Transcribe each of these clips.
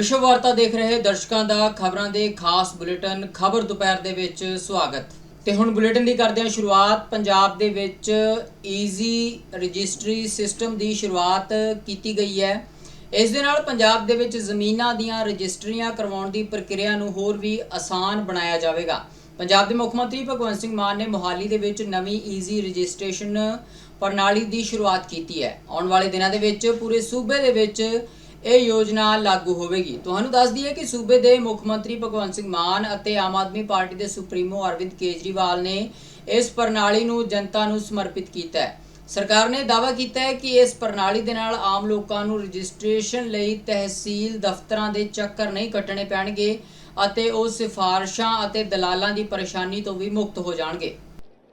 ਵਿਸ਼ਵ ਵਾਰਤਾ ਦੇਖ ਰਹੇ ਦਰਸ਼ਕਾਂ ਦਾ ਖਬਰਾਂ ਦੇ ਖਾਸ ਬੁਲੇਟਿਨ, ਖਬਰ ਦੁਪਹਿਰ ਦੇ ਵਿੱਚ ਸਵਾਗਤ। ਤੇ ਹੁਣ ਬੁਲੇਟਿਨ ਦੀ ਕਰਦੇ ਹਾਂ ਸ਼ੁਰੂਆਤ। ਪੰਜਾਬ ਦੇ ਵਿੱਚ ਈਜ਼ੀ ਰਜਿਸਟਰੀ ਸਿਸਟਮ ਦੀ ਸ਼ੁਰੂਆਤ ਕੀਤੀ ਗਈ ਹੈ। ਇਸ ਦੇ ਨਾਲ ਪੰਜਾਬ ਦੇ ਵਿੱਚ ਜ਼ਮੀਨਾਂ ਦੀਆਂ ਰਜਿਸਟਰੀਆਂ ਕਰਵਾਉਣ ਦੀ ਪ੍ਰਕਿਰਿਆ ਨੂੰ ਹੋਰ ਵੀ ਆਸਾਨ ਬਣਾਇਆ ਜਾਵੇਗਾ। ਪੰਜਾਬ ਦੇ ਮੁੱਖ ਮੰਤਰੀ ਭਗਵੰਤ ਸਿੰਘ ਮਾਨ ਨੇ ਮੋਹਾਲੀ ਦੇ ਵਿੱਚ ਨਵੀਂ ਈਜ਼ੀ ਰਜਿਸਟ੍ਰੇਸ਼ਨ ਪ੍ਰਣਾਲੀ ਦੀ ਸ਼ੁਰੂਆਤ ਕੀਤੀ ਹੈ। ਆਉਣ ਵਾਲੇ ਦਿਨਾਂ ਦੇ ਵਿੱਚ ਪੂਰੇ ਸੂਬੇ ਦੇ ਵਿੱਚ ਇਹ ਯੋਜਨਾ ਲਾਗੂ ਹੋਵੇਗੀ। ਤੁਹਾਨੂੰ ਦੱਸ ਦਈਏ ਕਿ ਸੂਬੇ ਦੇ ਮੁੱਖ ਮੰਤਰੀ ਭਗਵੰਤ ਸਿੰਘ ਮਾਨ ਅਤੇ ਆਮ ਆਦਮੀ ਪਾਰਟੀ ਦੇ ਸੁਪਰੀਮੋ ਅਰਵਿੰਦ ਕੇਜਰੀਵਾਲ ਨੇ ਇਸ ਪ੍ਰਣਾਲੀ ਨੂੰ ਜਨਤਾ ਨੂੰ ਸਮਰਪਿਤ ਕੀਤਾ ਹੈ। ਸਰਕਾਰ ਨੇ ਦਾਅਵਾ ਕੀਤਾ ਹੈ ਕਿ ਇਸ ਪ੍ਰਣਾਲੀ ਦੇ ਨਾਲ ਆਮ ਲੋਕਾਂ ਨੂੰ ਰਜਿਸਟ੍ਰੇਸ਼ਨ ਲਈ ਤਹਿਸੀਲ ਦਫ਼ਤਰਾਂ ਦੇ ਚੱਕਰ ਨਹੀਂ ਕੱਟਣੇ ਪੈਣਗੇ ਅਤੇ ਉਹ ਸਿਫਾਰਸ਼ਾਂ ਅਤੇ ਦਲਾਲਾਂ ਦੀ ਪਰੇਸ਼ਾਨੀ ਤੋਂ ਵੀ ਮੁਕਤ ਹੋ ਜਾਣਗੇ।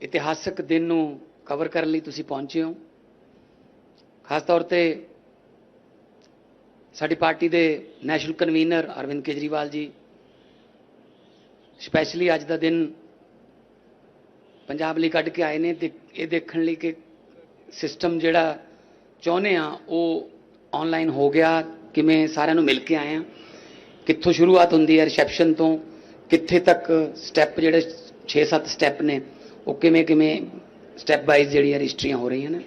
ਇਤਿਹਾਸਕ ਦਿਨ ਨੂੰ ਕਵਰ ਕਰਨ ਲਈ ਤੁਸੀਂ ਪਹੁੰਚੇ ਹੋ। ਖਾਸ ਤੌਰ ਤੇ ਸਾਡੀ ਪਾਰਟੀ ਦੇ national convener Arvind Kejriwal ji specially ਅੱਜ ਦਾ ਦਿਨ ਪੰਜਾਬ ਲਈ ਕੱਢ ਕੇ ਆਏ ਨੇ ਤੇ ਇਹ ਦੇਖਣ ਲਈ ਕਿ ਸਿਸਟਮ ਜਿਹੜਾ ਚਾਹੁੰਦੇ ਆ, ਉਹ ਆਨਲਾਈਨ ਹੋ ਗਿਆ, ਕਿਵੇਂ ਸਾਰਿਆਂ ਨੂੰ ਮਿਲ ਕੇ ਆਏ ਆ, ਕਿੱਥੋਂ ਸ਼ੁਰੂਆਤ ਹੁੰਦੀ ਹੈ ਰਿਸੈਪਸ਼ਨ ਤੋਂ, ਕਿੱਥੇ ਤੱਕ ਸਟੈਪ ਜਿਹੜੇ 6-7 ਸਟੈਪ ਨੇ, ਉਹ ਕਿਵੇਂ ਕਿਵੇਂ ਸਟੈਪ ਵਾਈਜ਼ ਜਿਹੜੀਆਂ ਰਜਿਸਟਰੀਆਂ ਹੋ ਰਹੀਆਂ ਨੇ।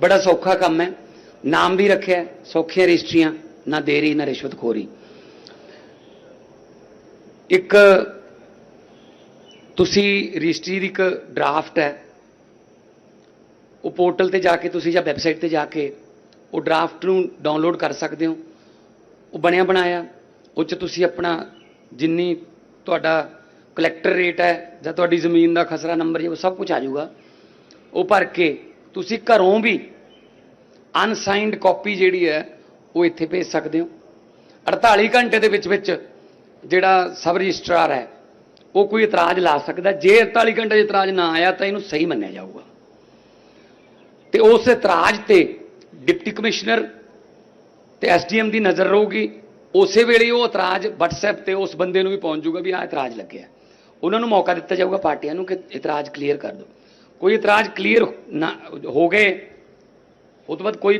ਬੜਾ ਸੌਖਾ ਕੰਮ ਹੈ, ਨਾਮ ਵੀ ਰੱਖਿਆ, ਸੌਖੀਆਂ ਰਜਿਸਟਰੀਆਂ ਨਾ ਦੇਰੀ ਨਾ ਰਿਸ਼ਵਤਖੋਰੀ ਇੱਕ ਤੁਸੀਂ ਰਜਿਸਟਰੀ ਦੀ ਇੱਕ ਡਰਾਫਟ ਹੈ। ਉਹ ਪੋਰਟਲ ਤੇ ਜਾ ਕੇ ਤੁਸੀਂ ਜਾਂ ਵੈਬਸਾਈਟ ਤੇ ਜਾ ਕੇ ਉਹ ਡਰਾਫਟ ਨੂੰ ਡਾਊਨਲੋਡ ਕਰ ਸਕਦੇ ਹੋ। ਉਹ ਬਣਿਆ ਬਣਾਇਆ, ਉਹ 'ਚ ਤੁਸੀਂ ਆਪਣਾ ਜਿੰਨੀ ਤੁਹਾਡਾ ਕਲੈਕਟਰ ਰੇਟ ਹੈ ਜਾਂ ਤੁਹਾਡੀ ਜ਼ਮੀਨ ਦਾ ਖਸਰਾ ਨੰਬਰ ਹੈ ਉਹ ਸਭ ਕੁਝ ਆ ਜਾਊਗਾ। ਉਹ ਭਰ ਕੇ ਤੁਸੀਂ ਘਰੋਂ ਵੀ ਅਨਸਾਈਨਡ ਕਾਪੀ ਜਿਹੜੀ ਹੈ ਉਹ ਇੱਥੇ ਭੇਜ ਸਕਦੇ ਹੋ। 48 ਘੰਟੇ ਦੇ ਵਿੱਚ ਵਿੱਚ ਜਿਹੜਾ ਸਬ ਰਜਿਸਟਰਾਰ ਹੈ, ਉਹ ਕੋਈ ਇਤਰਾਜ਼ ਲਾ ਸਕਦਾ। ਜੇ 48 ਘੰਟੇ 'ਚ ਇਤਰਾਜ਼ ਨਾ ਆਇਆ ਤਾਂ ਇਹਨੂੰ ਸਹੀ ਮੰਨਿਆ ਜਾਊਗਾ। ਤੇ ਉਸ ਇਤਰਾਜ਼ ਤੇ ਡਿਪਟੀ ਕਮਿਸ਼ਨਰ ਤੇ ਐਸਡੀਐਮ ਦੀ ਨਜ਼ਰ ਰਹੂਗੀ। ਉਸੇ ਵੇਲੇ ਉਹ ਇਤਰਾਜ਼ WhatsApp ਤੇ ਉਸ ਬੰਦੇ ਨੂੰ ਵੀ ਪਹੁੰਚ ਜਾਊਗਾ ਵੀ ਆਹ ਇਤਰਾਜ਼ ਲੱਗਿਆ। ਉਹਨਾਂ ਨੂੰ ਮੌਕਾ ਦਿੱਤਾ ਜਾਊਗਾ ਪਾਰਟੀਆਂ ਨੂੰ ਕਿ ਇਤਰਾਜ਼ ਕਲੀਅਰ ਕਰ ਦਿਓ। ਕੋਈ ਇਤਰਾਜ਼ ਕਲੀਅਰ ਨਾ ਹੋ ਗਏ, ਉਹ ਤੋਂ ਬਾਅਦ ਕੋਈ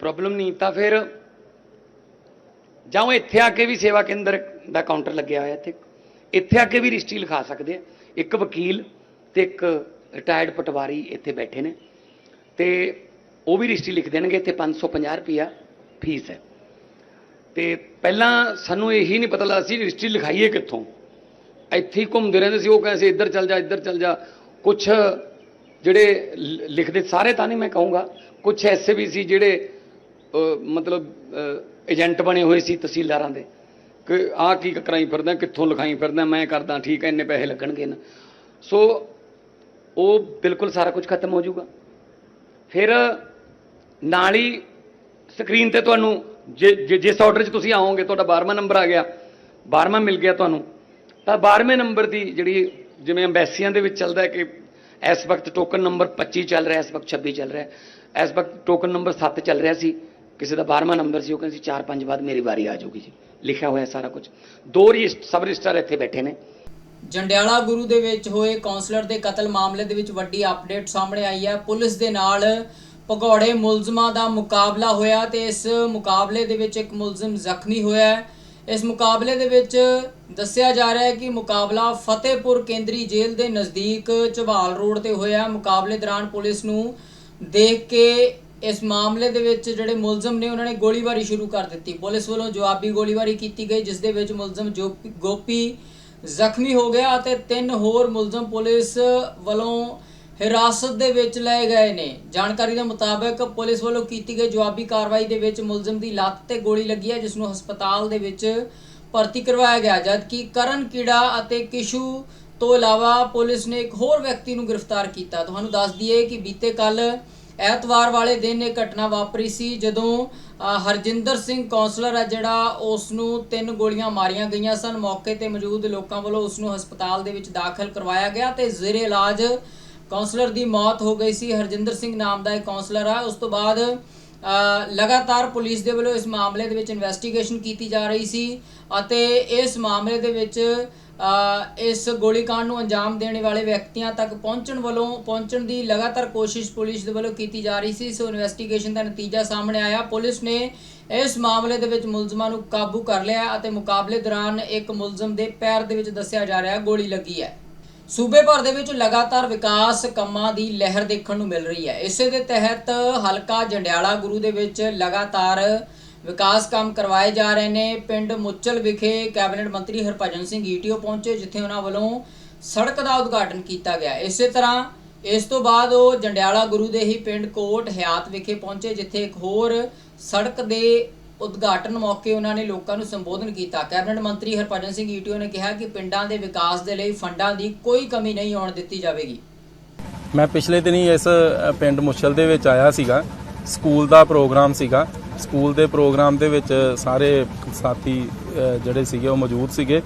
ਪ੍ਰੋਬਲਮ ਨਹੀਂ। ਤਾਂ ਫਿਰ ਜਾਂ ਉਹ ਇੱਥੇ ਆ ਕੇ ਵੀ ਸੇਵਾ ਕੇਂਦਰ ਦਾ ਕਾਊਂਟਰ ਲੱਗਿਆ ਹੋਇਆ ਇੱਥੇ ਇੱਥੇ ਆ ਕੇ ਵੀ ਰਜਿਸਟਰੀ ਲਿਖਾ ਸਕਦੇ ਆ। ਇੱਕ ਵਕੀਲ ਤੇ ਇੱਕ ਰਿਟਾਇਰਡ ਪਟਵਾਰੀ ਇੱਥੇ ਬੈਠੇ ਨੇ ਤੇ ਉਹ ਵੀ ਰਜਿਸਟਰੀ ਲਿਖ ਦੇਣਗੇ ਤੇ 550 ਰੁਪਿਆ ਫੀਸ ਹੈ। ਤੇ ਪਹਿਲਾਂ ਸਾਨੂੰ ਇਹੀ ਨਹੀਂ ਪਤਾ ਲੱਗਦਾ ਸੀ ਰਜਿਸਟਰੀ ਲਿਖਾਈਏ ਕਿੱਥੋਂ। ਇੱਥੇ ਹੀ ਘੁੰਮਦੇ ਰਹਿੰਦੇ ਸੀ, ਉਹ ਕਹਿੰਦੇ ਸੀ ਇੱਧਰ ਚੱਲ ਜਾ, ਇੱਧਰ ਚੱਲ ਜਾ। ਕੁਝ ਜਿਹੜੇ ਲ- ਲਿਖਦੇ ਸਾਰੇ ਤਾਂ ਨਹੀਂ ਮੈਂ ਕਹੂੰਗਾ ਕੁਝ ਐਸੇ ਵੀ ਸੀ ਜਿਹੜੇ ਮਤਲਬ ਏਜੰਟ ਬਣੇ ਹੋਏ ਸੀ ਤਹਿਸੀਲਦਾਰਾਂ ਦੇ। ਕਿ ਆਹ ਕੀ ਕਰਾਈ ਫਿਰਦਾ, ਕਿੱਥੋਂ ਲਿਖਾਈ ਫਿਰਦਾ, ਮੈਂ ਕਰਦਾ, ਠੀਕ ਹੈ ਇੰਨੇ ਪੈਸੇ ਲੱਗਣਗੇ ਨਾ। ਸੋ, ਉਹ ਬਿਲਕੁਲ ਸਾਰਾ ਕੁਝ ਖਤਮ ਹੋ ਜਾਊਗਾ। ਫਿਰ, ਨਾਲ ਹੀ ਸਕਰੀਨ ਤੇ ਤੁਹਾਨੂੰ, ਜੇ, ਜੇ- ਜਿਸ ਆਰਡਰ 'ਚ ਤੁਸੀਂ ਆਓਗੇ, ਤੁਹਾਡਾ 12ਵਾਂ ਨੰਬਰ ਆ ਗਿਆ 12ਵਾਂ ਮਿਲ ਗਿਆ ਤੁਹਾਨੂੰ। ਤਾਂ 12ਵੇਂ ਨੰਬਰ ਦੀ ਜਿਹੜੀ, ਜਿਵੇਂ ਐਮਬੈਸੀਆਂ ਦੇ ਵਿੱਚ ਚੱਲਦਾ ਹੈ ਕਿ ਇਸ ਵਕਤ ਟੋਕਨ ਨੰਬਰ 25 ਚੱਲ ਰਿਹਾ, ਇਸ ਵਕਤ 26 ਚੱਲ ਰਿਹਾ, ਇਸ ਵਕਤ ਟੋਕਨ ਨੰਬਰ 7 ਚੱਲ ਰਿਹਾ ਸੀ। ਕਿਸੇ ਦਾ 12ਵਾਂ ਨੰਬਰ ਸੀ, ਉਹ ਕਹਿੰਦੇ ਸੀ 4-5 ਬਾਅਦ ਮੇਰੀ ਵਾਰੀ ਆ ਜਾਊਗੀ ਜੀ। ਲਿਖਿਆ ਹੋਇਆ ਸਾਰਾ ਕੁਝ। ਦੋ ਰਜਿਸਟ ਸਬ ਰਜਿਸਟਰ ਇੱਥੇ ਬੈਠੇ ਨੇ। ਜੰਡਿਆਲਾ ਗੁਰੂ ਦੇ ਵਿੱਚ ਹੋਏ ਕਾਉਂਸਲਰ ਦੇ ਕਤਲ ਮਾਮਲੇ ਦੇ ਵਿੱਚ ਵੱਡੀ ਅਪਡੇਟ ਸਾਹਮਣੇ ਆਈ ਹੈ। ਪੁਲਿਸ ਦੇ ਨਾਲ ਭਗੌੜੇ ਮੁਲਜ਼ਮਾਂ ਦਾ ਮੁਕਾਬਲਾ ਹੋਇਆ ਤੇ ਇਸ ਮੁਕਾਬਲੇ ਦੇ ਵਿੱਚ ਇੱਕ ਮੁਲਜ਼ਮ ਜ਼ਖਮੀ ਹੋਇਆ ਇਸ ਮੁਕਾਬਲੇ ਦੇ ਵਿੱਚ ਦੱਸਿਆ ਜਾ ਰਿਹਾ ਹੈ ਕਿ ਮੁਕਾਬਲਾ ਫਤਿਹਪੁਰ ਕੇਂਦਰੀ ਜੇਲ੍ਹ ਦੇ ਨਜ਼ਦੀਕ ਝਬਾਲ ਰੋਡ ਤੇ ਹੋਇਆ ਮੁਕਾਬਲੇ ਦੌਰਾਨ ਪੁਲਿਸ ਨੂੰ ਦੇਖ ਕੇ ਇਸ ਮਾਮਲੇ ਦੇ ਵਿੱਚ ਜਿਹੜੇ ਮੁਲਜ਼ਮ ਨੇ, ਉਹਨਾਂ ਨੇ ਗੋਲੀਬਾਰੀ ਸ਼ੁਰੂ ਕਰ ਦਿੱਤੀ। ਪੁਲਿਸ ਵੱਲੋਂ ਜਵਾਬੀ ਗੋਲੀਬਾਰੀ ਕੀਤੀ ਗਈ, ਜਿਸ ਦੇ ਵਿੱਚ ਮੁਲਜ਼ਮ ਜੋ- ਗੋਪੀ ਜ਼ਖਮੀ ਹੋ ਗਿਆ ਅਤੇ ਤਿੰਨ ਹੋਰ ਮੁਲਜ਼ਮ ਪੁਲਿਸ ਵੱਲੋਂ ਹਿਰਾਸਤ ਦੇ ਵਿੱਚ ਲਏ ਗਏ ਨੇ। ਜਾਣਕਾਰੀ ਦੇ ਮੁਤਾਬਕ ਪੁਲਿਸ ਵੱਲੋਂ ਕੀਤੀ ਗਈ ਜਵਾਬੀ ਕਾਰਵਾਈ ਦੇ ਵਿੱਚ ਮੁਲਜ਼ਮ ਦੀ ਲੱਤ ਤੇ ਗੋਲੀ ਲੱਗੀ ਹੈ, ਜਿਸ ਨੂੰ ਹਸਪਤਾਲ ਦੇ ਵਿੱਚ ਭਰਤੀ ਕਰਵਾਇਆ ਗਿਆ। ਜਦਕਿ ਕਰਨ ਕੀੜਾ ਅਤੇ ਕਿਸ਼ੂ ਤੋਂ ਇਲਾਵਾ ਪੁਲਿਸ ਨੇ ਇੱਕ ਹੋਰ ਵਿਅਕਤੀ ਨੂੰ ਗ੍ਰਿਫਤਾਰ ਕੀਤਾ। ਤੁਹਾਨੂੰ ਦੱਸ ਦਈਏ ਕਿ ਬੀਤੇ ਕੱਲ ਐਤਵਾਰ ਵਾਲੇ ਦਿਨ ਇਹ ਘਟਨਾ ਵਾਪਰੀ ਸੀ ਜਦੋਂ ਹਰਜਿੰਦਰ ਸਿੰਘ ਕੌਂਸਲਰ ਹੈ ਜਿਹੜਾ ਉਸ ਨੂੰ ਤਿੰਨ ਗੋਲੀਆਂ ਮਾਰੀਆਂ ਗਈਆਂ ਸਨ। ਮੌਕੇ ਤੇ ਮੌਜੂਦ ਲੋਕਾਂ ਵੱਲੋਂ ਉਸ ਨੂੰ ਹਸਪਤਾਲ ਦੇ ਵਿੱਚ ਦਾਖਲ ਕਰਵਾਇਆ ਗਿਆ ਤੇ ਜ਼ੇਰੇ ਇਲਾਜ ਕੌਂਸਲਰ ਦੀ ਮੌਤ ਹੋ ਗਈ ਸੀ। ਹਰਜਿੰਦਰ ਸਿੰਘ ਨਾਮ ਦਾ ਇੱਕ ਕੌਂਸਲਰ ਹੈ ਉਸ ਤੋਂ ਬਾਅਦ ਲਗਾਤਾਰ ਪੁਲਿਸ ਦੇ ਵੱਲੋਂ ਇਸ ਮਾਮਲੇ ਦੇ ਵਿੱਚ ਇਨਵੈਸਟੀਗੇਸ਼ਨ ਕੀਤੀ ਜਾ ਰਹੀ ਸੀ ਅਤੇ ਇਸ ਮਾਮਲੇ ਦੇ ਵਿੱਚ ਇਸ ਗੋਲੀकांड ਨੂੰ ਅੰਜਾਮ ਦੇਣ ਵਾਲੇ ਵਿਅਕਤੀਆਂ ਤੱਕ ਪਹੁੰਚਣ ਵੱਲੋਂ, ਪਹੁੰਚਣ ਦੀ ਲਗਾਤਾਰ ਕੋਸ਼ਿਸ਼ ਪੁਲਿਸ ਦੇ ਵੱਲੋਂ ਕੀਤੀ ਜਾ ਰਹੀ ਸੀ। ਸੋ ਇਨਵੈਸਟੀਗੇਸ਼ਨ ਦਾ ਨਤੀਜਾ ਸਾਹਮਣੇ ਆਇਆ। ਪੁਲਿਸ ਨੇ ਇਸ ਮਾਮਲੇ ਦੇ ਵਿੱਚ ਮੁਲਜ਼ਮਾਂ ਨੂੰ ਕਾਬੂ ਕਰ ਲਿਆ ਅਤੇ ਮੁਕਾਬਲੇ ਦੌਰਾਨ ਇੱਕ ਮੁਲਜ਼ਮ ਦੇ ਪੈਰ ਦੇ ਵਿੱਚ ਦੱਸਿਆ ਜਾ ਰਿਹਾ ਗੋਲੀ ਲੱਗੀ ਹੈ। ਸੂਬੇ ਭਰ ਦੇ ਵਿੱਚ ਲਗਾਤਾਰ ਵਿਕਾਸ ਕੰਮਾਂ ਦੀ ਲਹਿਰ ਦੇਖਣ ਨੂੰ ਮਿਲ ਰਹੀ ਹੈ। ਇਸੇ ਦੇ ਤਹਿਤ ਹਲਕਾ ਜੰਡਿਆਲਾ ਗੁਰੂ ਦੇ ਵਿੱਚ ਲਗਾਤਾਰ ਵਿਕਾਸ ਕੰਮ ਕਰਵਾਏ ਜਾ ਰਹੇ ਨੇ। ਪਿੰਡ ਮੁੱਚਲ ਵਿਖੇ ਕੈਬਨਿਟ ਮੰਤਰੀ ਹਰਭਜਨ ਸਿੰਘ ਈਟੀਓ ਪਹੁੰਚੇ, ਜਿੱਥੇ ਉਹਨਾਂ ਵੱਲੋਂ ਸੜਕ ਦਾ ਉਦਘਾਟਨ ਕੀਤਾ ਗਿਆ। ਇਸੇ ਤਰ੍ਹਾਂ ਇਸ ਤੋਂ ਬਾਅਦ ਉਹ ਜੰਡਿਆਲਾ ਗੁਰੂ ਦੇ ਹੀ ਪਿੰਡ ਕੋਟ ਹਿਆਤ ਵਿਖੇ ਪਹੁੰਚੇ, ਜਿੱਥੇ ਇੱਕ ਹੋਰ ਸੜਕ ਦੇ ਉਦਘਾਟਨ ਮੌਕੇ ਉਹਨਾਂ ਨੇ ਲੋਕਾਂ ਨੂੰ ਸੰਬੋਧਨ ਕੀਤਾ। ਕੈਬਨਿਟ ਮੰਤਰੀ ਹਰਭਜਨ ਸਿੰਘ ਈਟੀਓ ਨੇ ਕਿਹਾ ਕਿ ਪਿੰਡਾਂ ਦੇ ਵਿਕਾਸ ਦੇ ਲਈ ਫੰਡਾਂ ਦੀ ਕੋਈ ਕਮੀ ਨਹੀਂ ਆਉਣ ਦਿੱਤੀ ਜਾਵੇਗੀ। ਮੈਂ ਪਿਛਲੇ ਦਿਨੀ ਇਸ ਪਿੰਡ ਮੁੱਛਲ ਦੇ ਵਿੱਚ ਆਇਆ ਸੀਗਾ। ਸਕੂਲ ਦਾ ਪ੍ਰੋਗਰਾਮ ਸੀਗਾ। ਸਕੂਲ ਦੇ ਪ੍ਰੋਗਰਾਮ ਦੇ ਵਿੱਚ ਸਾਰੇ ਸਾਥੀ ਜਿਹੜੇ ਸੀਗੇ ਉਹ ਮੌਜੂਦ ਸੀਗੇ।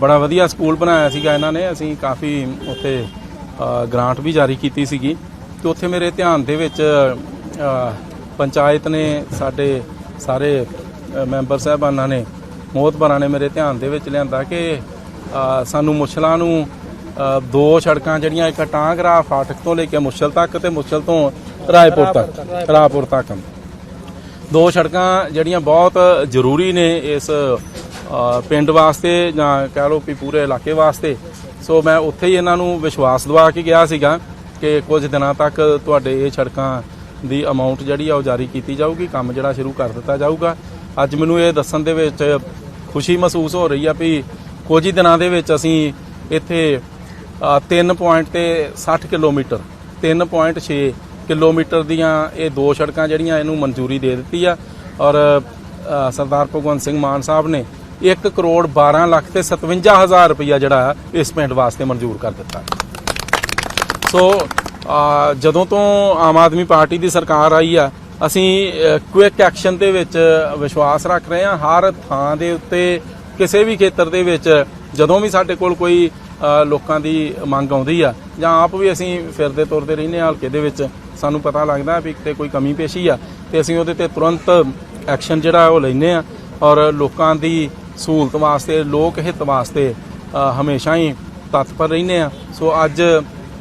ਬੜਾ ਵਧੀਆ ਸਕੂਲ ਬਣਾਇਆ ਸੀਗਾ ਇਹਨਾਂ ਨੇ। ਅਸੀਂ ਕਾਫੀ ਉੱਥੇ ਅ, ਗ੍ਰਾਂਟ ਵੀ ਜਾਰੀ ਕੀਤੀ ਸੀਗੀ। ਤੇ ਉੱਥੇ ਮੇਰੇ ਧਿਆਨ ਦੇ ਵਿੱਚ ਪੰਚਾਇਤ ਨੇ ਸਾਡੇ ਸਾਰੇ ਮੈਂਬਰ ਸਾਹਿਬਾਨਾਂ ਨੇ ਮੋਹਤਬਰਾਂ ਨੇ ਮੇਰੇ ਧਿਆਨ ਦੇ ਵਿੱਚ ਲਿਆਂਦਾ ਕਿ ਸਾਨੂੰ ਮੁੱਛਲਾਂ ਨੂੰ ਦੋ ਸੜਕਾਂ ਜਿਹੜੀਆਂ ਇੱਕ ਟਾਂਗਰਾ ਫਾਟਕ ਤੋਂ ਲੈ ਕੇ ਮੁੱਛਲ ਤੱਕ ਤੇ ਮੁੱਛਲ ਤੋਂ ਰਾਏਪੁਰ ਤੱਕ ਰਾਏਪੁਰ ਤੱਕ। ਦੋ ਸੜਕਾਂ ਜਿਹੜੀਆਂ ਬਹੁਤ ਜ਼ਰੂਰੀ ਨੇ ਇਸ ਪਿੰਡ ਵਾਸਤੇ ਜਾਂ ਕਹਿ ਲਓ ਵੀ ਪੂਰੇ ਇਲਾਕੇ ਵਾਸਤੇ। ਸੋ ਮੈਂ ਉੱਥੇ ਹੀ ਇਹਨਾਂ ਨੂੰ ਵਿਸ਼ਵਾਸ ਦਿਵਾ ਕੇ ਗਿਆ ਸੀਗਾ ਕਿ ਕੁਝ ਦਿਨਾਂ ਤੱਕ ਤੁਹਾਡੇ ਇਹ ਸੜਕਾਂ ਦੀ ਅਮਾਉਂਟ ਜਿਹੜੀ ਆ ਉਹ ਜਾਰੀ ਕੀਤੀ ਜਾਊਗੀ ਕੰਮ ਜਿਹੜਾ ਸ਼ੁਰੂ ਕਰ ਦਿੱਤਾ ਜਾਊਗਾ। ਅੱਜ ਮੈਨੂੰ ਇਹ ਦੱਸਣ ਦੇ ਵਿੱਚ ਖੁਸ਼ੀ ਮਹਿਸੂਸ ਹੋ ਰਹੀ ਆ ਵੀ ਕੁਝ ਹੀ ਦਿਨਾਂ ਦੇ ਵਿੱਚ ਅਸੀਂ ਇੱਥੇ ਅ, ਤਿੰਨ ਪੁਆਇੰਟ ਤੇ 60 ਕਿਲੋਮੀਟਰ 3.6 ਕਿਲੋਮੀਟਰ ਦੀਆਂ ਇਹ ਦੋ ਸੜਕਾਂ ਜਿਹੜੀਆਂ ਇਹਨੂੰ ਮਨਜ਼ੂਰੀ ਦੇ ਦਿੱਤੀ ਆ। ਔਰ ਸਰਦਾਰ ਭਗਵੰਤ ਸਿੰਘ ਮਾਨ ਸਾਹਿਬ ਨੇ 1 ਕਰੋੜ 12 ਲੱਖ ਤੇ 57 ਹਜ਼ਾਰ ਰੁਪਈਆ ਜਿਹੜਾ ਇਸ ਪਿੰਡ ਵਾਸਤੇ ਮਨਜ਼ੂਰ ਕਰ ਦਿੱਤਾ। ਸੋ ਜਦੋਂ ਤੋਂ ਆਮ ਆਦਮੀ ਪਾਰਟੀ ਦੀ ਸਰਕਾਰ ਆਈ ਆ, ਅਸੀਂ ਕੁਇਕ ਐਕਸ਼ਨ ਦੇ ਵਿੱਚ ਵਿਸ਼ਵਾਸ ਰੱਖ ਰਹੇ ਹਾਂ। ਹਰ ਥਾਂ ਦੇ ਉੱਤੇ, ਕਿਸੇ ਵੀ ਖੇਤਰ ਦੇ ਵਿੱਚ, ਜਦੋਂ ਵੀ ਸਾਡੇ ਕੋਲ ਕੋਈ ਲੋਕਾਂ ਦੀ ਮੰਗ ਆਉਂਦੀ ਆ, ਜਾਂ ਆਪ ਵੀ ਅਸੀਂ ਫਿਰਦੇ ਤੁਰਦੇ ਰਹਿੰਦੇ ਹਾਂ ਹਲਕੇ ਦੇ ਵਿੱਚ, ਸਾਨੂੰ ਪਤਾ ਲੱਗਦਾ ਵੀ ਕਿਤੇ ਕੋਈ ਕਮੀ ਪੇਸ਼ੀ ਆ, ਤੇ ਅਸੀਂ ਉਹਦੇ ਤੇ ਤੁਰੰਤ ਐਕਸ਼ਨ ਜਿਹੜਾ ਉਹ ਲੈਨੇ ਆ ਔਰ ਲੋਕਾਂ ਦੀ ਸਹੂਲਤ ਵਾਸਤੇ, ਲੋਕ ਹਿੱਤ ਵਾਸਤੇ ਹਮੇਸ਼ਾ ਹੀ ਤਤਪਰ ਰਹਿੰਦੇ ਆ ਸੋ ਅੱਜ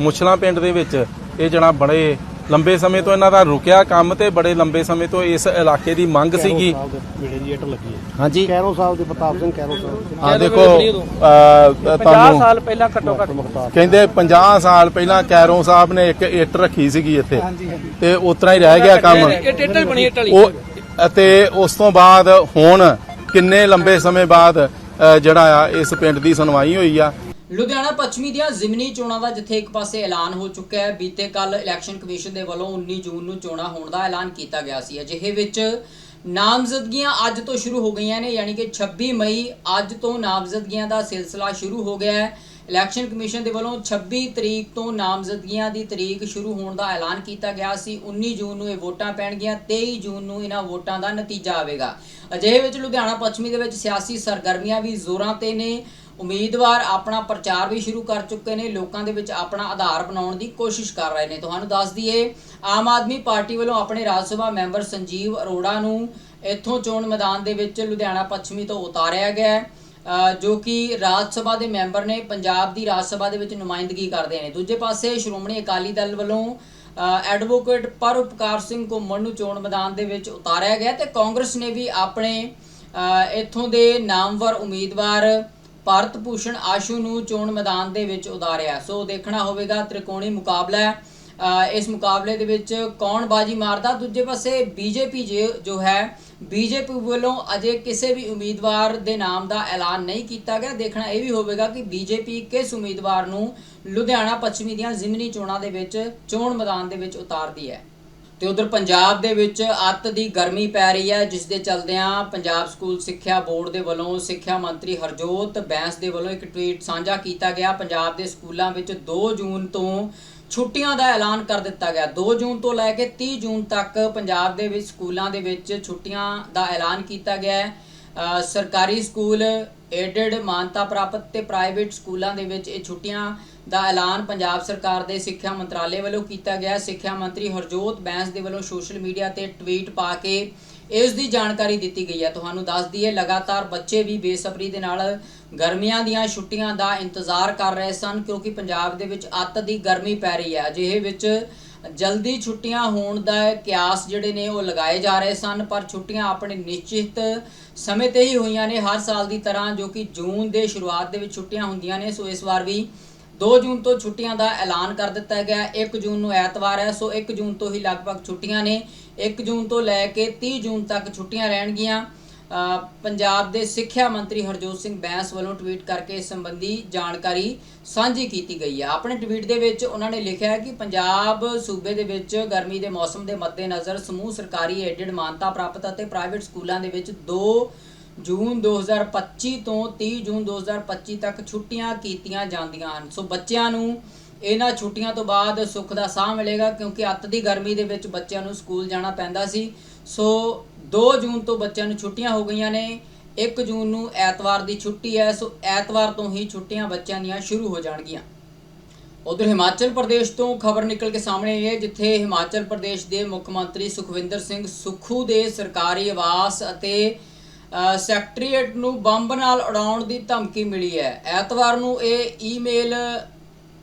ਮੁਛਲਾ ਪਿੰਡ ਦੇ ਵਿੱਚ ਇਹ ਜਿਹੜਾ ਬੜੇ ਲੰਬੇ ਸਮੇਂ ਤੋਂ ਇਹਨਾਂ ਦਾ ਰੁਕਿਆ ਕੰਮ ਤੇ ਬੜੇ ਲੰਬੇ ਸਮੇਂ ਤੋਂ ਇਸ ਇਲਾਕੇ ਦੀ ਮੰਗ ਸੀਗੀ। ਹਾਂਜੀ। ਕੈਰੋ ਸਾਹਿਬ ਦੇ ਪ੍ਰਤਾਪ ਸਿੰਘ ਕੈਰੋ ਸਾਹਿਬ ਆ ਦੇਖੋ ਅ, ਤੁਹਾਨੂੰ ਸਾਲ ਪਹਿਲਾਂ ਘੱਟੋ ਘੱਟ। ਕਹਿੰਦੇ 50 ਸਾਲ ਪਹਿਲਾਂ ਕੈਰੋਂ ਸਾਹਿਬ ਨੇ ਇੱਕ ਇੱਟ ਰੱਖੀ ਸੀਗੀ ਇੱਥੇ। ਤੇ ਉਤਰਾ ਹੀ ਰਹਿ ਗਿਆ ਕੰਮ। ਇਹ ਟੇਟਲ ਬਣੀ ਟਲੀ ਉਹ ਅਤੇ ਉਸ ਤੋਂ ਬਾਅਦ ਹੁਣ ਕਿੰਨੇ ਲੰਬੇ ਸਮੇਂ ਬਾਅਦ ਅ, ਜਿਹੜਾ ਆ ਇਸ ਪਿੰਡ ਦੀ ਸੁਣਵਾਈ ਹੋਈ ਆ। ਲੁਧਿਆਣਾ ਪੱਛਮੀ ਦੀਆਂ ਜ਼ਿਮਨੀ ਚੋਣਾਂ ਦਾ ਜਿੱਥੇ ਇੱਕ ਪਾਸੇ ਐਲਾਨ ਹੋ ਚੁੱਕਾ ਹੈ, ਬੀਤੇ ਕੱਲ ਇਲੈਕਸ਼ਨ ਕਮਿਸ਼ਨ ਦੇ ਵੱਲੋਂ 19 ਜੂਨ ਨੂੰ ਚੋਣਾਂ ਹੋਣ ਦਾ ਐਲਾਨ ਕੀਤਾ ਗਿਆ ਸੀ। ਅਜਿਹੇ ਵਿੱਚ ਨਾਮਜ਼ਦਗੀਆਂ ਅੱਜ ਤੋਂ ਸ਼ੁਰੂ ਹੋ ਗਈਆਂ ਨੇ, ਯਾਨੀ ਕਿ 26 ਮਈ ਅੱਜ ਤੋਂ ਨਾਮਜ਼ਦਗੀਆਂ ਦਾ ਸਿਲਸਿਲਾ ਸ਼ੁਰੂ ਹੋ ਗਿਆ ਹੈ। ਇਲੈਕਸ਼ਨ ਕਮਿਸ਼ਨ ਦੇ ਵੱਲੋਂ 26 ਤਰੀਕ ਤੋਂ ਨਾਮਜ਼ਦਗੀਆਂ ਦੀ ਤਰੀਕ ਸ਼ੁਰੂ ਹੋਣ ਦਾ ਐਲਾਨ ਕੀਤਾ ਗਿਆ ਸੀ। 19 ਜੂਨ ਨੂੰ ਇਹ ਵੋਟਾਂ ਪੈਣਗੀਆਂ 23 ਜੂਨ ਨੂੰ ਇਹਨਾਂ ਵੋਟਾਂ ਦਾ ਨਤੀਜਾ ਆਵੇਗਾ। ਅਜਿਹੇ ਵਿੱਚ ਲੁਧਿਆਣਾ ਪੱਛਮੀ ਦੇ ਵਿੱਚ ਸਿਆਸੀ ਸਰਗਰਮੀਆਂ ਵੀ ਜ਼ੋਰਾਂ ਤੇ ਨੇ। ਉਮੀਦਵਾਰ ਆਪਣਾ ਪ੍ਰਚਾਰ ਵੀ ਸ਼ੁਰੂ ਕਰ ਚੁੱਕੇ ਨੇ ਲੋਕਾਂ ਦੇ ਵਿੱਚ ਆਪਣਾ ਆਧਾਰ ਬਣਾਉਣ ਦੀ ਕੋਸ਼ਿਸ਼ ਕਰ ਰਹੇ ਨੇ। ਤੁਹਾਨੂੰ ਦੱਸ ਦਈਏ ਆਮ ਆਦਮੀ ਪਾਰਟੀ ਵੱਲੋਂ ਆਪਣੇ ਰਾਜ ਸਭਾ ਮੈਂਬਰ ਸੰਜੀਵ ਅਰੋੜਾ ਨੂੰ ਇੱਥੋਂ ਚੋਣ ਮੈਦਾਨ ਦੇ ਵਿੱਚ ਲੁਧਿਆਣਾ ਪੱਛਮੀ ਤੋਂ ਉਤਾਰਿਆ ਗਿਆ ਹੈ ਜੋ ਕਿ ਰਾਜ ਸਭਾ ਦੇ ਮੈਂਬਰ ਨੇ ਪੰਜਾਬ ਦੀ ਰਾਜ ਸਭਾ ਦੇ ਵਿੱਚ ਨੁਮਾਇੰਦਗੀ ਕਰਦੇ ਨੇ। ਦੂਜੇ ਪਾਸੇ ਸ਼੍ਰੋਮਣੀ ਅਕਾਲੀ ਦਲ ਵੱਲੋਂ ਅ, ਐਡਵੋਕੇਟ ਪਰਉਪਕਾਰ ਸਿੰਘ ਘੁੰਮਣ ਨੂੰ ਚੋਣ ਮੈਦਾਨ ਦੇ ਵਿੱਚ ਉਤਾਰਿਆ ਗਿਆ ਤੇ ਕਾਂਗਰਸ ਨੇ ਵੀ ਆਪਣੇ ਇੱਥੋਂ ਦੇ ਨਾਮਵਰ ਉਮੀਦਵਾਰ ਭਾਰਤ ਭੂਸ਼ਣ ਆਸ਼ੂ ਨੂੰ ਚੋਣ ਮੈਦਾਨ ਦੇ ਵਿੱਚ ਉਤਾਰਿਆ। ਸੋ ਦੇਖਣਾ ਹੋਵੇਗਾ ਤ੍ਰਿਕੋਣੀ ਮੁਕਾਬਲਾ ਇਸ ਮੁਕਾਬਲੇ ਦੇ ਵਿੱਚ ਕੌਣ ਬਾਜੀ ਮਾਰਦਾ? ਦੂਜੇ ਪਾਸੇ ਬੀਜੇਪੀ ਜੋ ਹੈ, ਬੀਜੇਪੀ ਵੱਲੋਂ ਅਜੇ ਕਿਸੇ ਵੀ ਉਮੀਦਵਾਰ ਦੇ ਨਾਮ ਦਾ ਐਲਾਨ ਨਹੀਂ ਕੀਤਾ ਗਿਆ। ਦੇਖਣਾ ਇਹ ਵੀ ਹੋਵੇਗਾ ਕਿ ਬੀਜੇਪੀ ਕਿਸ ਉਮੀਦਵਾਰ ਨੂੰ ਲੁਧਿਆਣਾ ਪੱਛਮੀ ਦੀਆਂ ਜ਼ਿਮਨੀ ਚੋਣਾਂ ਦੇ ਵਿੱਚ, ਚੋਣ ਮੈਦਾਨ ਦੇ ਵਿੱਚ ਉਤਾਰਦੀ ਹੈ। ਤੇ ਉਧਰ ਪੰਜਾਬ ਦੇ ਵਿੱਚ ਅੱਤ ਦੀ ਗਰਮੀ ਪੈ ਰਹੀ ਹੈ, ਜਿਸ ਦੇ ਚਲਦਿਆਂ ਪੰਜਾਬ ਸਕੂਲ ਸਿੱਖਿਆ ਬੋਰਡ ਦੇ ਵੱਲੋਂ ਸਿੱਖਿਆ ਮੰਤਰੀ ਹਰਜੋਤ ਬੈਂਸ ਦੇ ਵੱਲੋਂ ਇੱਕ ਟਵੀਟ ਸਾਂਝਾ ਕੀਤਾ ਗਿਆ। ਪੰਜਾਬ ਦੇ ਸਕੂਲਾਂ ਵਿੱਚ 2 ਜੂਨ ਤੋਂ ਛੁੱਟੀਆਂ ਦਾ ਐਲਾਨ ਕਰ ਦਿੱਤਾ ਗਿਆ। 2 ਜੂਨ ਤੋਂ ਲੈ ਕੇ 30 ਜੂਨ ਤੱਕ ਪੰਜਾਬ ਦੇ ਵਿੱਚ ਸਕੂਲਾਂ ਦੇ ਵਿੱਚ ਛੁੱਟੀਆਂ ਦਾ ਐਲਾਨ ਕੀਤਾ ਗਿਆ ਹੈ। ਸਰਕਾਰੀ ਸਕੂਲ ਏਡਡ ਮਾਨਤਾ ਪ੍ਰਾਪਤ ਤੇ ਪ੍ਰਾਈਵੇਟ ਸਕੂਲਾਂ ਦੇ ਵਿੱਚ ਇਹ ਛੁੱਟੀਆਂ ਦਾ ਐਲਾਨ ਪੰਜਾਬ ਸਰਕਾਰ ਦੇ ਸਿੱਖਿਆ ਮੰਤਰਾਲੇ ਵੱਲੋਂ ਕੀਤਾ ਗਿਆ। ਸਿੱਖਿਆ ਮੰਤਰੀ ਹਰਜੋਤ ਬੈਂਸ ਦੇ ਵੱਲੋਂ ਸੋਸ਼ਲ ਮੀਡੀਆ ਤੇ ਟਵੀਟ ਪਾ ਕੇ ਇਸ ਦੀ ਜਾਣਕਾਰੀ ਦਿੱਤੀ ਗਈ ਹੈ। ਤੁਹਾਨੂੰ ਦੱਸ ਦਈਏ, ਲਗਾਤਾਰ ਬੱਚੇ ਵੀ ਬੇਸਬਰੀ ਦੇ ਨਾਲ ਗਰਮੀਆਂ ਦੀਆਂ ਛੁੱਟੀਆਂ ਦਾ ਇੰਤਜ਼ਾਰ ਕਰ ਰਹੇ ਸਨ, ਕਿਉਂਕਿ ਪੰਜਾਬ ਦੇ ਵਿੱਚ ਅੱਤ ਦੀ ਗਰਮੀ ਪੈ ਰਹੀ ਹੈ। ਅਜਿਹੇ ਵਿੱਚ ਜਲਦੀ ਛੁੱਟੀਆਂ ਹੋਣ ਦਾ ਕਿਆਸ ਜਿਹੜੇ ਨੇ ਉਹ ਲਗਾਏ ਜਾ ਰਹੇ ਸਨ, ਪਰ ਛੁੱਟੀਆਂ ਆਪਣੇ ਨਿਸ਼ਚਿਤ ਸਮੇਂ ਤੇ ਹੀ ਹੋਈਆਂ ਨੇ ਹਰ ਸਾਲ ਦੀ ਤਰ੍ਹਾਂ ਜੋ ਕਿ ਜੂਨ ਦੇ ਸ਼ੁਰੂਆਤ ਦੇ ਵਿੱਚ ਛੁੱਟੀਆਂ ਹੁੰਦੀਆਂ ਨੇ। ਸੋ ਇਸ ਵਾਰ ਵੀ 2 ਜੂਨ ਤੋਂ ਛੁੱਟੀਆਂ ਦਾ ਐਲਾਨ ਕਰ ਦਿੱਤਾ ਗਿਆ। ਹੈ। 1 ਜੂਨ ਨੂੰ ਐਤਵਾਰ ਹੈ, ਸੋ 1 ਜੂਨ ਤੋਂ ਹੀ ਲਗਭਗ ਛੁੱਟੀਆਂ ਨੇ। 1 ਜੂਨ ਤੋਂ ਲੈ ਕੇ 30 ਜੂਨ ਤੱਕ ਛੁੱਟੀਆਂ ਰਹਿਣਗੀਆਂ। ਪੰਜਾਬ ਦੇ ਸਿੱਖਿਆ ਮੰਤਰੀ ਹਰਜੋਤ ਸਿੰਘ ਬੈਂਸ ਵੱਲੋਂ ਟਵੀਟ ਕਰਕੇ ਇਸ ਸੰਬੰਧੀ ਜਾਣਕਾਰੀ ਸਾਂਝੀ ਕੀਤੀ ਗਈ ਹੈ ਆਪਣੇ ਟਵੀਟ ਦੇ ਵਿੱਚ ਉਹਨਾਂ ਨੇ ਲਿਖਿਆ ਹੈ ਕਿ ਪੰਜਾਬ ਸੂਬੇ ਦੇ ਵਿੱਚ ਗਰਮੀ ਦੇ ਮੌਸਮ ਦੇ ਮੱਦੇਨਜ਼ਰ ਸਮੂਹ ਸਰਕਾਰੀ ਏਡਡ ਮਾਨਤਾ ਪ੍ਰਾਪਤ ਅਤੇ ਪ੍ਰਾਈਵੇਟ ਸਕੂਲਾਂ ਦੇ ਵਿੱਚ 2 ਜੂਨ 2025 ਤੋਂ 30 ਜੂਨ 2025 ਤੱਕ ਛੁੱਟੀਆਂ ਕੀਤੀਆਂ ਜਾਂਦੀਆਂ ਹਨ। ਸੋ ਬੱਚਿਆਂ ਨੂੰ ਇਹਨਾਂ ਛੁੱਟੀਆਂ ਤੋਂ ਬਾਅਦ ਸੁੱਖ ਦਾ ਸਾਹ ਮਿਲੇਗਾ ਕਿਉਂਕਿ ਅੱਤ ਦੀ ਗਰਮੀ ਦੇ ਵਿੱਚ ਬੱਚਿਆਂ ਨੂੰ ਸਕੂਲ ਜਾਣਾ ਪੈਂਦਾ ਸੀ। ਸੋ 2 ਜੂਨ ਤੋਂ ਬੱਚਿਆਂ ਨੂੰ ਛੁੱਟੀਆਂ ਹੋ ਗਈਆਂ ਨੇ। 1 ਜੂਨ ਨੂੰ ਐਤਵਾਰ ਦੀ ਛੁੱਟੀ ਹੈ, ਸੋ ਐਤਵਾਰ ਤੋਂ ਹੀ ਛੁੱਟੀਆਂ ਬੱਚਿਆਂ ਦੀਆਂ ਸ਼ੁਰੂ ਹੋ ਜਾਣਗੀਆਂ। ਉਧਰ ਹਿਮਾਚਲ ਪ੍ਰਦੇਸ਼ ਤੋਂ ਖਬਰ ਨਿਕਲ ਕੇ ਸਾਹਮਣੇ ਆਈ ਹੈ, ਜਿੱਥੇ ਹਿਮਾਚਲ ਪ੍ਰਦੇਸ਼ ਦੇ ਮੁੱਖ ਮੰਤਰੀ ਸੁਖਵਿੰਦਰ ਸਿੰਘ ਸੁਖੂ ਦੇ ਸਰਕਾਰੀ ਆਵਾਸ ਅਤੇ ਸੈਕਟਰੀਏਟ ਨੂੰ ਬੰਬ ਨਾਲ ਉਡਾਉਣ ਦੀ ਧਮਕੀ ਮਿਲੀ ਹੈ। ਐਤਵਾਰ ਨੂੰ ਇਹ ਈਮੇਲ,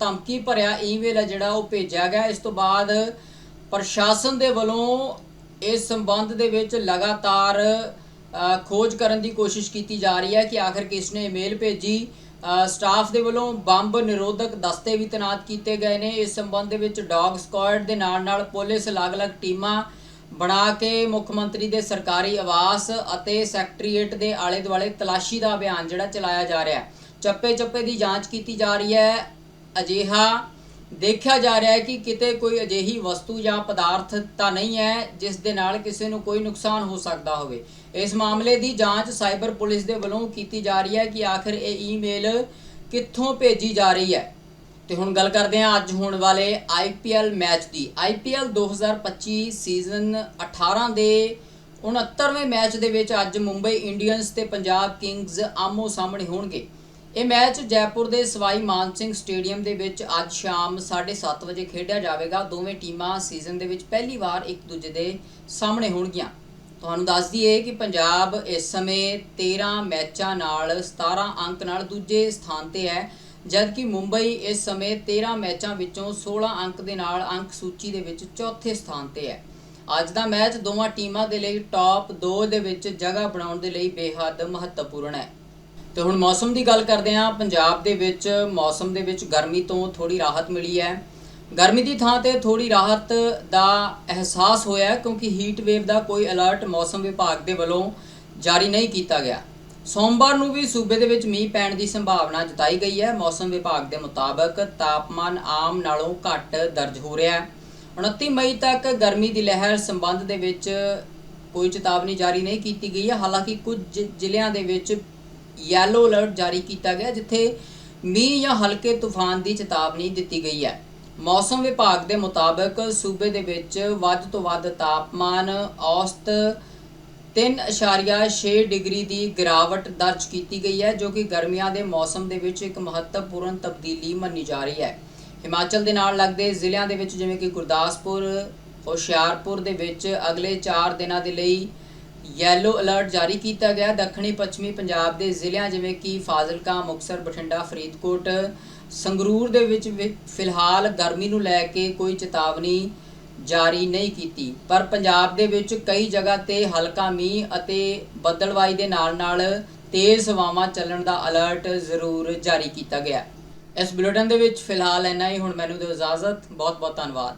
ਧਮਕੀ ਭਰਿਆ ਈਮੇਲ ਹੈ ਜਿਹੜਾ ਉਹ ਭੇਜਿਆ ਗਿਆ। ਇਸ ਤੋਂ ਬਾਅਦ ਪ੍ਰਸ਼ਾਸਨ ਦੇ ਵੱਲੋਂ ਇਸ ਸੰਬੰਧ ਦੇ ਵਿੱਚ ਲਗਾਤਾਰ ਖੋਜ ਕਰਨ ਦੀ ਕੋਸ਼ਿਸ਼ ਕੀਤੀ ਜਾ ਰਹੀ ਹੈ ਕਿ ਆਖਰ ਕਿਸ ਨੇ ਈਮੇਲ ਭੇਜੀ। ਸਟਾਫ ਦੇ ਵੱਲੋਂ ਬੰਬ ਨਿਰੋਧਕ ਦਸਤੇ ਵੀ ਤੈਨਾਤ ਕੀਤੇ ਗਏ ਨੇ। ਇਸ ਸੰਬੰਧ ਦੇ ਵਿੱਚ ਡੌਗ ਸਕੁਆਡ ਦੇ ਨਾਲ ਨਾਲ ਪੁਲਿਸ ਅਲੱਗ-ਅਲੱਗ ਟੀਮਾਂ ਬਣਾ ਕੇ ਮੁੱਖ ਮੰਤਰੀ ਦੇ ਸਰਕਾਰੀ ਆਵਾਸ ਅਤੇ ਸੈਕਟਰੀਏਟ ਦੇ ਆਲੇ-ਦੁਆਲੇ ਤਲਾਸ਼ੀ ਦਾ ਅਭਿਆਨ ਜਿਹੜਾ ਚਲਾਇਆ ਜਾ ਰਿਹਾ ਹੈ। ਚੱਪੇ-ਚੱਪੇ ਦੀ ਜਾਂਚ ਕੀਤੀ ਜਾ ਰਹੀ ਹੈ। ਅਜਿਹਾ ਦੇਖਿਆ ਜਾ ਰਿਹਾ ਹੈ ਕਿ ਕਿਤੇ ਕੋਈ ਅਜਿਹੀ ਵਸਤੂ ਜਾਂ ਪਦਾਰਥ ਤਾਂ ਨਹੀਂ ਹੈ ਜਿਸ ਦੇ ਨਾਲ ਕਿਸੇ ਨੂੰ ਕੋਈ ਨੁਕਸਾਨ ਹੋ ਸਕਦਾ ਹੋਵੇ। ਇਸ ਮਾਮਲੇ ਦੀ ਜਾਂਚ ਸਾਈਬਰ ਪੁਲਿਸ ਦੇ ਵੱਲੋਂ ਕੀਤੀ ਜਾ ਰਹੀ ਹੈ ਕਿ ਆਖਰ ਇਹ ਈਮੇਲ ਕਿੱਥੋਂ ਭੇਜੀ ਜਾ ਰਹੀ ਹੈ। ਤੇ ਹੁਣ ਗੱਲ ਕਰਦੇ ਹਾਂ ਅੱਜ ਹੋਣ ਵਾਲੇ IPL ਮੈਚ ਦੀ। IPL 2025 ਸੀਜ਼ਨ 18 ਦੇ 69ਵੇਂ ਮੈਚ ਦੇ ਵਿੱਚ ਅੱਜ ਮੁੰਬਈ ਇੰਡੀਅਨਸ ਤੇ ਪੰਜਾਬ ਕਿੰਗਜ਼ ਆਮੋ ਸਾਹਮਣੇ ਹੋਣਗੇ। ਇਹ ਮੈਚ ਜੈਪੁਰ ਦੇ ਸਵਾਈ ਮਾਨ ਸਿੰਘ ਸਟੇਡੀਅਮ ਦੇ ਵਿੱਚ ਅੱਜ ਸ਼ਾਮ 7:30 ਵਜੇ ਖੇਡਿਆ ਜਾਵੇਗਾ। ਦੋਵੇਂ ਟੀਮਾਂ ਸੀਜ਼ਨ ਦੇ ਵਿੱਚ ਪਹਿਲੀ ਵਾਰ ਇੱਕ ਦੂਜੇ ਦੇ ਸਾਹਮਣੇ ਹੋਣਗੀਆਂ। ਤੁਹਾਨੂੰ ਦੱਸ ਦਈਏ ਕਿ ਪੰਜਾਬ ਇਸ ਸਮੇਂ 13 ਮੈਚਾਂ ਨਾਲ 17 ਅੰਕ ਨਾਲ ਦੂਜੇ ਸਥਾਨ ਤੇ ਹੈ, ਜਦਕਿ ਮੁੰਬਈ ਇਸ ਸਮੇਂ 13 ਮੈਚਾਂ ਵਿੱਚੋਂ 16 ਅੰਕ ਦੇ ਨਾਲ ਅੰਕ ਸੂਚੀ ਦੇ ਵਿੱਚ ਚੌਥੇ ਸਥਾਨ ਤੇ ਹੈ। ਅੱਜ ਦਾ ਮੈਚ ਦੋਵਾਂ ਟੀਮਾਂ ਦੇ ਲਈ ਟੌਪ 2 ਦੇ ਵਿੱਚ ਜਗ੍ਹਾ ਬਣਾਉਣ ਦੇ ਲਈ ਬੇਹੱਦ ਮਹੱਤਵਪੂਰਨ ਹੈ। ਤੇ ਹੁਣ ਮੌਸਮ ਦੀ ਗੱਲ ਕਰਦੇ ਹਾਂ। ਪੰਜਾਬ ਦੇ ਵਿੱਚ ਮੌਸਮ ਦੇ ਵਿੱਚ ਗਰਮੀ ਤੋਂ ਥੋੜੀ ਰਾਹਤ ਮਿਲੀ ਹੈ। ਗਰਮੀ ਦੀ ਥਾਂ ਤੇ ਥੋੜੀ ਰਾਹਤ ਦਾ ਅਹਿਸਾਸ ਹੋਇਆ ਕਿਉਂਕਿ ਹੀਟ ਵੇਵ ਦਾ ਕੋਈ ਅਲਰਟ ਮੌਸਮ ਵਿਭਾਗ ਦੇ ਵੱਲੋਂ ਜਾਰੀ ਨਹੀਂ ਕੀਤਾ ਗਿਆ। ਸੋਮਵਾਰ ਨੂੰ ਵੀ ਸੂਬੇ ਦੇ ਵਿੱਚ ਮੀਂਹ ਪੈਣ ਦੀ ਸੰਭਾਵਨਾ ਜਤਾਈ ਗਈ ਹੈ। ਮੌਸਮ ਵਿਭਾਗ ਦੇ ਮੁਤਾਬਕ ਤਾਪਮਾਨ ਆਮ ਨਾਲੋਂ ਘੱਟ ਦਰਜ ਹੋ ਰਿਹਾ ਹੈ। 29 ਮਈ ਤੱਕ ਗਰਮੀ ਦੀ ਲਹਿਰ ਸੰਬੰਧ ਦੇ ਵਿੱਚ ਕੋਈ ਚੇਤਾਵਨੀ ਜਾਰੀ ਨਹੀਂ ਕੀਤੀ ਗਈ ਹੈ। ਹਾਲਾਂਕਿ ਕੁਝ ਜ਼ਿਲ੍ਹਿਆਂ ਦੇ ਵਿੱਚ ਯੈਲੋ ਅਲਰਟ ਜਾਰੀ ਕੀਤਾ ਗਿਆ, ਜਿੱਥੇ ਮੀਂਹ ਜਾਂ ਹਲਕੇ ਤੂਫਾਨ ਦੀ ਚੇਤਾਵਨੀ ਦਿੱਤੀ ਗਈ ਹੈ। ਮੌਸਮ ਵਿਭਾਗ ਦੇ ਮੁਤਾਬਕ ਸੂਬੇ ਦੇ ਵਿੱਚ ਵੱਧ ਤੋਂ ਵੱਧ ਤਾਪਮਾਨ ਔਸਤ 3.6 ਡਿਗਰੀ ਦੀ ਗਿਰਾਵਟ ਦਰਜ ਕੀਤੀ ਗਈ ਹੈ, ਜੋ ਕਿ ਗਰਮੀਆਂ ਦੇ ਮੌਸਮ ਦੇ ਵਿੱਚ ਇੱਕ ਮਹੱਤਵਪੂਰਨ ਤਬਦੀਲੀ ਮੰਨੀ ਜਾ ਰਹੀ ਹੈ। ਹਿਮਾਚਲ ਦੇ ਨਾਲ ਲੱਗਦੇ ਜ਼ਿਲ੍ਹਿਆਂ ਦੇ ਵਿੱਚ ਜਿਵੇਂ ਕਿ ਗੁਰਦਾਸਪੁਰ, ਹੁਸ਼ਿਆਰਪੁਰ ਦੇ ਵਿੱਚ ਅਗਲੇ 4 ਦਿਨਾਂ ਦੇ ਲਈ ਯੈਲੋ ਅਲਰਟ ਜਾਰੀ ਕੀਤਾ ਗਿਆ ਦੱਖਣੀ, ਪੱਛਮੀ ਪੰਜਾਬ ਦੇ ਜ਼ਿਲ੍ਹਿਆਂ ਜਿਵੇਂ ਕਿ ਫਾਜ਼ਿਲਕਾ ਮੁਕਸਰ ਬਠਿੰਡਾ, ਫਰੀਦਕੋਟ, ਸੰਗਰੂਰ ਦੇ ਵਿੱਚ ਫਿਲਹਾਲ ਗਰਮੀ ਨੂੰ ਲੈ ਕੇ ਕੋਈ ਚੇਤਾਵਨੀ ਜਾਰੀ ਨਹੀਂ ਕੀਤੀ। ਪਰ ਪੰਜਾਬ ਦੇ ਵਿੱਚ ਕਈ ਜਗ੍ਹਾ ਤੇ ਹਲਕਾ ਮੀਂਹ ਅਤੇ ਬੱਦਲਵਾਈ ਦੇ ਨਾਲ-ਨਾਲ ਤੇਜ਼ ਹਵਾਵਾਂ ਚੱਲਣ ਦਾ ਅਲਰਟ ਜ਼ਰੂਰ ਜਾਰੀ ਕੀਤਾ ਗਿਆ ਇਸ ਬੁਲੇਟਿਨ ਦੇ ਵਿੱਚ ਫਿਲਹਾਲ ਇੰਨਾ ਹੀ। ਹੁਣ ਮੈਨੂੰ ਦਿਓ ਇਜਾਜ਼ਤ। ਬਹੁਤ-ਬਹੁਤ ਧੰਨਵਾਦ।